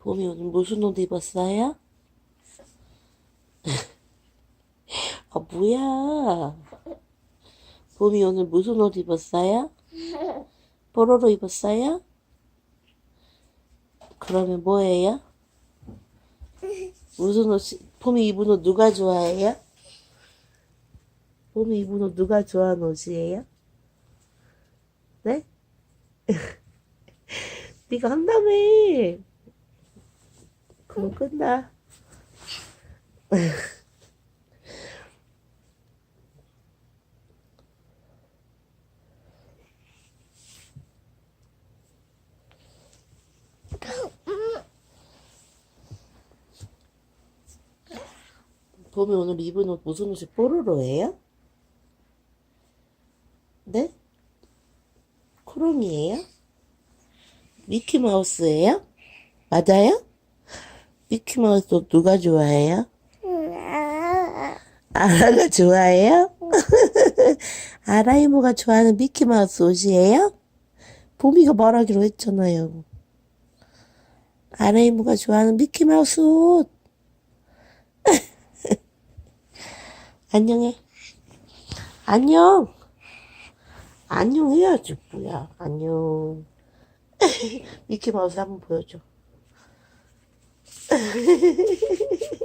봄이 오늘 무슨 옷 입었어요? 아, 뭐야. 봄이 오늘 무슨 옷 입었어요? 뽀로로 입었어요? 그러면 뭐예요? 무슨 옷, 봄이 입은 옷 누가 좋아해요? 봄이 입은 옷 누가 좋아하는 옷이에요? 네? 네가 한다며. 그럼 끝나. 봄이 오늘 입은 옷 무슨 옷이 뽀로로예요? 네? 크롱이에요? 미키마우스예요? 맞아요? 미키마우스 옷 누가 좋아해요? 아라가 좋아해요? 아라 이모가 좋아하는 미키마우스 옷이에요? 봄이가 말하기로 했잖아요. 아라 이모가 좋아하는 미키마우스 옷. 안녕해. 안녕. 안녕 해야지, 뭐야. 안녕. 미키마우스 한번 보여줘. フフフフフ。